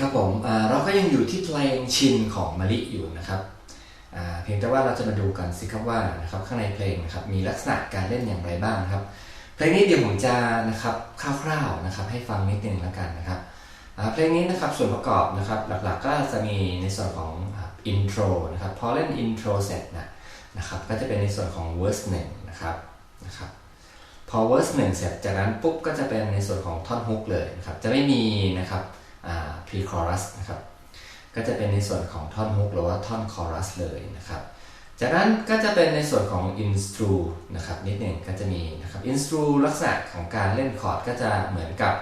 ครับผมเราก็ยังอยู่ที่เพลงชินของมะลิอยู่นะครับเพียงแต่ว่าเราจะมาดูกันสิครับว่านะครับข้างในเพลงนะครับมีลักษณะการเล่นอย่างไรบ้างครับ เพลงนี้เดี๋ยวผมจะนะครับคร่าวๆนะครับให้ฟังนิดนึงแล้วกันนะครับเพลงนี้นะครับส่วนประกอบนะครับหลักๆก็จะมีในส่วนของอินโทรนะครับพอเล่นอินโทรเสร็จนะนะครับก็จะเป็นในส่วนของเวอร์สหนึ่งนะครับนะครับพอเวอร์สหนึ่งเสร็จจากนั้นปุ๊บก็จะเป็นในส่วนของท่อนฮุกเลยนะครับจะไม่มีนะครับ พรีคอรัสนะครับ ก็จะเป็นในส่วนของท่อนฮุกหรือว่าท่อนคอรัสเลยนะครับ จากนั้นก็จะเป็นในส่วนของอินสตรูนะครับนิดหนึ่งก็จะมีนะครับอินสตรูลักษณะของการเล่นคอร์ดก็จะเหมือนกับ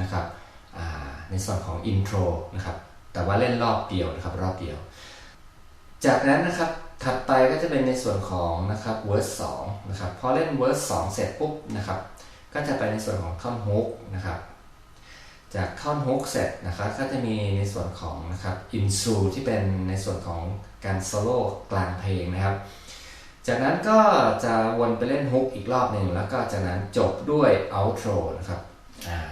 นะครับในส่วนของอินโทรนะครับแต่ว่าเล่นรอบเดียวนะครับรอบเดียว จากนั้นนะครับถัดไปก็จะเป็นในส่วนของนะครับ verse 2นะครับพอเล่น verse 2เสร็จปุ๊บนะครับก็จะไปในส่วนของท่อนฮุกนะครับ จากท่อนฮุกเสร็จนะครับก็จะมีในส่วนของนะครับอินซูที่เป็นในส่วนของการโซโล่กลางเพลงนะครับ จากนั้นก็จะวนไปเล่นฮุกอีกรอบหนึ่งแล้วก็จากนั้นจบด้วยอาท์โทรนะครับ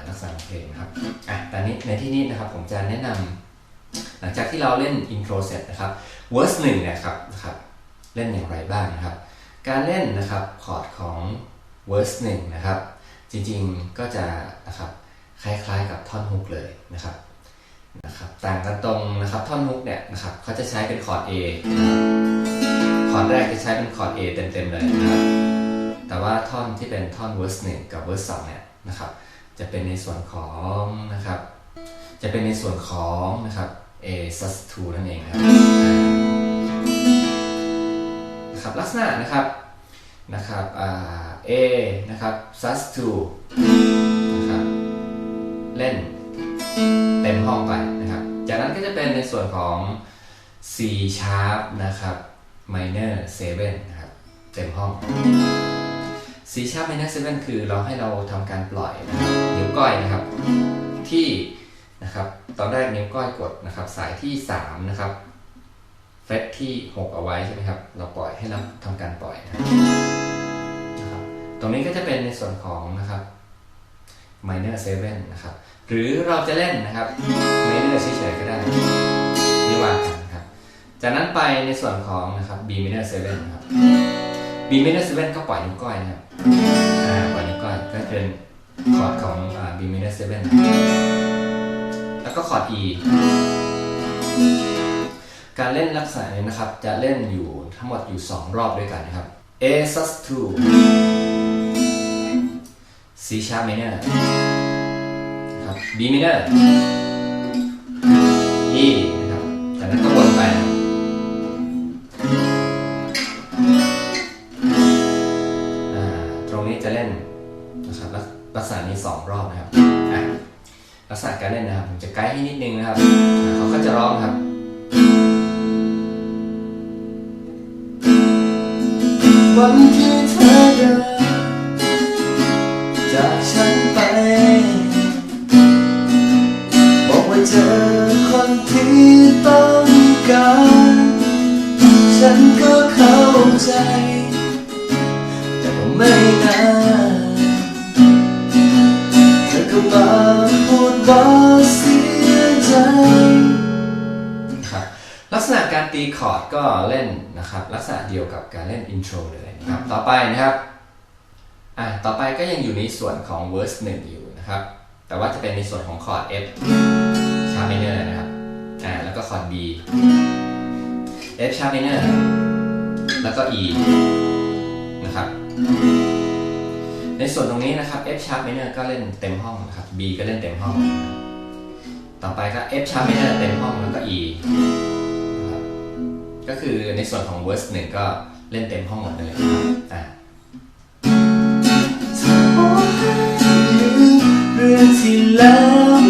ลักษณะเพลงครับอะต่นี้ในที่นี้นะครับผมจะแนะนำหลังจากที่เราเล่นอินโทรเสร็จนะครับ verse หนึ่งเนี่ยครับนะครับเล่นอย่างไรบ้างนะครับ การเล่นนะครับคอร์ดของ verse หนึ่งนะครับ จริงๆก็จะนะครับ คล้ายๆกับท่อนฮุกเลยนะครับนะครับต่างกันตรงนะครับท่อนฮุกเนี่ยนะครับเขาจะใช้เป็นคอร์ด A คอร์ดแรกจะใช้เป็นคอร์ด A เต็มๆเลยนะครับแต่ว่าท่อนที่เป็นท่อน verse หนึ่งกับ verse สองเนี่ยนะครับจะเป็นในส่วนของนะครับจะเป็นในส่วนของนะครับ A sus 2นั่นเองครับนะครับลักษณะนะครับนะครับ A นะครับ sus 2 เต็มห้องไปนะครับ จากนั้นก็จะเป็นในส่วนของ C sharp นะครับ minor 7นะครับ เต็มห้อง C sharp minor 7คือเราให้เราทำการปล่อยนะครับนิ้วก้อยนะครับ ที่นะครับตอนแรกนิ้วก้อยกดนะครับ สายที่ 3 นะครับเฟสที่ 6 เอาไว้ใช่ไหมครับ เราปล่อยให้เราทำการปล่อยนะครับ ตรงนี้ก็จะเป็นในส่วนของนะครับ minor 7นะครับ หรือเราจะเล่นนะครับ minor เฉยๆก็ได้ไม่ว่ากันครับ จากนั้นไปในส่วนของนะครับ B minor 7นะครับ B minor 7ก็ปล่อยนิ้วก้อยนะครับปล่อยนิ้วก้อยก็เป็นคอร์ดของ B minor 7นะครับแล้วก็คอร์ด E การเล่นลักษณะนี้นะครับ จะเล่นอยู่ทั้งหมดอยู่ 2 รอบด้วยกันนะครับ A sus 2 C sharp minor นะครับ B minor E นะครับจากนั้นก็วนไปตรงนี้จะเล่นนะครับลักษณะนี้2รอบนะครับลักษณะการเล่นนะครับผมจะไกด์ให้นิดนึงนะครับเขาก็จะร้องครับวันที่ ฉันก็เข้าใจ แต่ก็ไม่นานเธอก็มาพูดว่าเสียใจครับลักษณะการตีคอร์ดก็เล่นนะครับ ลักษณะเดียวกับการเล่นอินโทรเลยนะครับ ต่อไปนะครับอ่าต่อไปก็ยังอยู่ในส่วนของ verse 1อยู่นะครับ แต่ว่าจะเป็นในส่วนของคอร์ด F sharp minor นะครับอ่าแล้วก็คอร์ด B F sharp minor แล้วก็ E นะครับ ในส่วนตรงนี้นะครับ F sharp minor ก็เล่นเต็มห้องนะครับ B ก็เล่นเต็มห้อง ต่อไปก็ F sharp minor เต็มห้องแล้วก็ E นะครับก็คือในส่วนของ verse หนึ่งก็เล่นเต็มห้องหมดเลยอ่าเรื่องที่แล้ว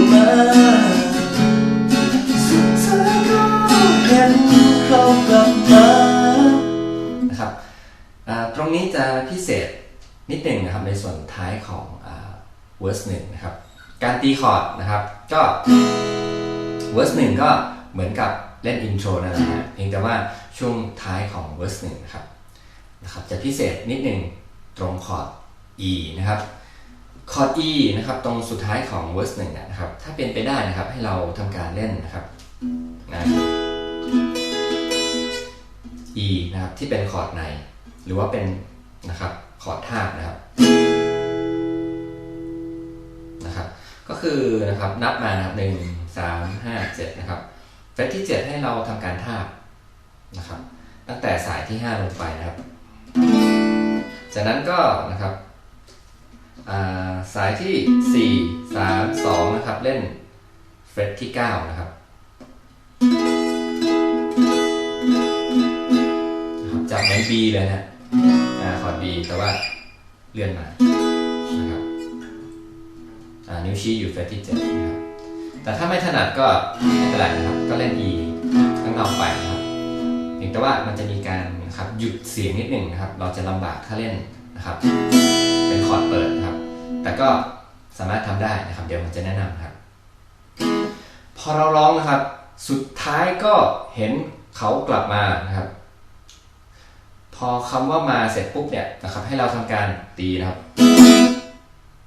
ตรงนี้จะพิเศษนิดหนึ่งนะครับในส่วนท้ายของอ่า verse หนึ่งนะครับ การตีคอร์ดนะครับ ก็ verse หนึ่งก็เหมือนกับเล่นอินโทรนั่นแหละฮะเพียงแต่ว่าช่วงท้ายของ verse หนึ่งนะครับนะครับ จะพิเศษนิดหนึ่งตรงคอร์ด E นะครับคอร์ด E นะครับตรงสุดท้ายของ verse หนึ่งเนี่ยนะครับ ถ้าเป็นไปได้นะครับให้เราทำการเล่นนะครับนะ E นะครับที่เป็นคอร์ดใน หรือว่าเป็นนะครับคอร์ดทาบนะครับนะครับ ก็คือนะครับนับมานะครับหนึ่งสามห้าเจ็ดนะครับเฟสที่ 7 ให้เราทำการทาบนะครับ ตั้งแต่สายที่ 5 ลงไปนะครับ จากนั้นก็นะครับาสายที่ 4 3 2 นะครับ เล่นเฟรตที่ 9 นะครับ B เลยนะอ่าคอร์ด B แต่ว่าเลื่อนมานะครับอ่านิ้วชี้อยู่เฟรตที่7นะครับแต่ถ้าไม่ถนัดก็ไม่เป็นไรนะครับ ก็เล่น E ข้างนอกไปนะครับเพียงแต่ว่ามันจะมีการนะครับหยุดเสียงนิดหนึ่งนะครับ เราจะลำบากถ้าเล่นนะครับ เป็นคอร์ดเปิดนะครับ แต่ก็สามารถทำได้นะครับ เดี๋ยวผมจะแนะนำครับ พอเราร้องนะครับ สุดท้ายก็เห็นเขากลับมานะครับ พอคำว่ามาเสร็จปุ๊บเนี่ยนะครับให้เราทำการตีนะครับ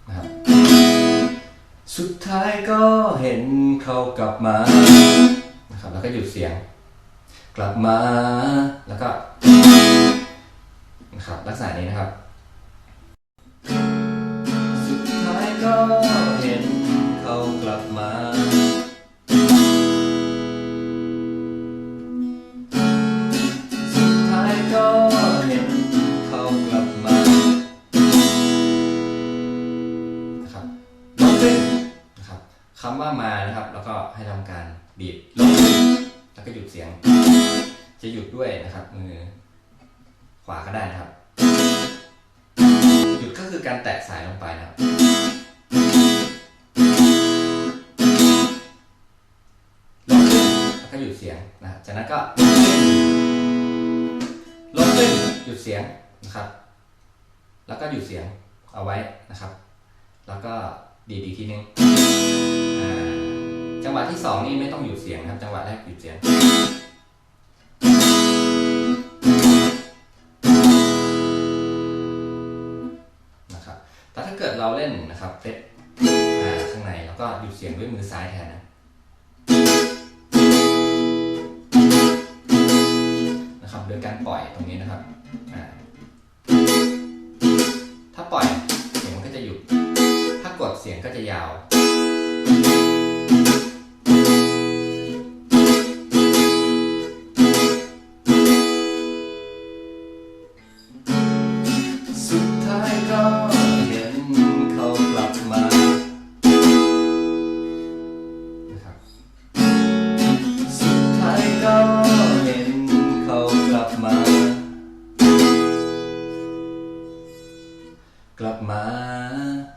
นะครับ สุดท้ายก็เห็นเขากลับมานะครับแล้วก็หยุดเสียง กลับมาแล้วก็นะครับลักษณะนี้นะครับ สุดท้ายก็เห็นเขากลับมา จะหยุดด้วยนะครับ มือขวาก็ได้นะครับ หยุดก็คือการแตะสายลงไปนะครับ ลงขึ้นแล้วก็หยุดเสียงนะจากนั้นก็ลงขึ้นหยุดเสียงนะครับ แล้วก็หยุดเสียงเอาไว้นะครับ แล้วก็ดีดอีกทีนึงอ่าจังหวะที่สองนี่ไม่ต้องหยุดเสียงครับ จังหวะแรกหยุดเสียง เราเล่นนะครับเฟสข้างในแล้วก็หยุดเสียงด้วยมือซ้ายแทนนะนะครับโดยการปล่อยตรงนี้นะครับ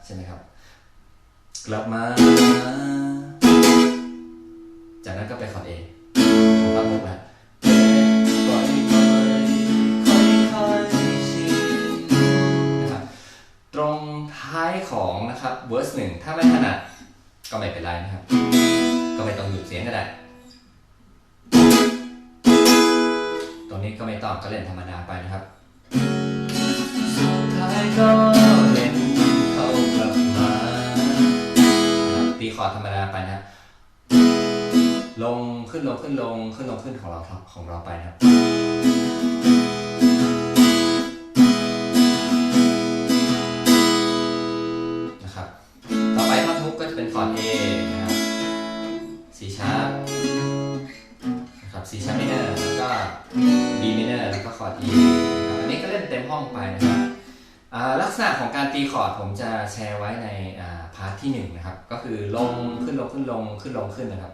ใช่ไหมครับ กลับมา จากนั้นก็ไปคอร์ดเอผมตั้งมุกแล้วปล่อยปล่อยค่อยค่อยชินนะครับตรงท้ายของนะครับเวอร์สหนึ่งถ้าไม่ถนัดก็ไม่เป็นไรนะครับ ก็ไม่ต้องหยุดเสียงก็ได้ ตรงนี้ก็ไม่ต้องก็เล่นธรรมดาไปนะครับ สุดท้ายก็ ธรรมดาไปนะลงขึ้นลงขึ้นลงขึ้นลงขึ้นของเราของเราไปนะครับ ตีคอร์ดผมจะแชร์ไว้ในพาร์ทที่1นะครับ ก็คือลงขึ้นลงขึ้นลงขึ้นลงขึ้นนะครับ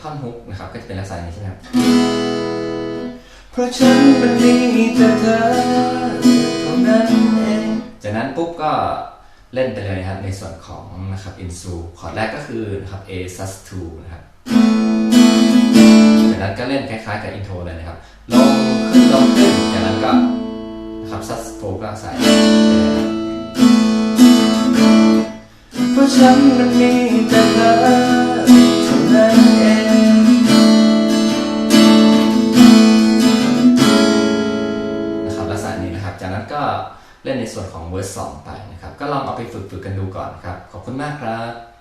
ท่อนฮุกนะครับก็จะเป็นลักษณะนี้ใช่ไหมครับเพราะฉันมันมีแต่เธอเท่านั้นเองจากนั้นปุ๊บก็เล่นไปเลยนะครับในส่วนของนะครับอินซูคอร์ดแรกก็คือนะครับ A sus 2นะครับจากนั้นก็เล่นคล้ายๆกับอินโทรเลยนะครับลงขึ้นลงขึ้นจากนั้นก็นะครับซัสโฟก็ใส่เพราะฉันมันมีแต่เธอ เล่นในส่วนของ verse 2 ไปนะครับ ก็ลองเอาไปฝึกฝึกกันดูก่อนครับ ขอบคุณมากครับ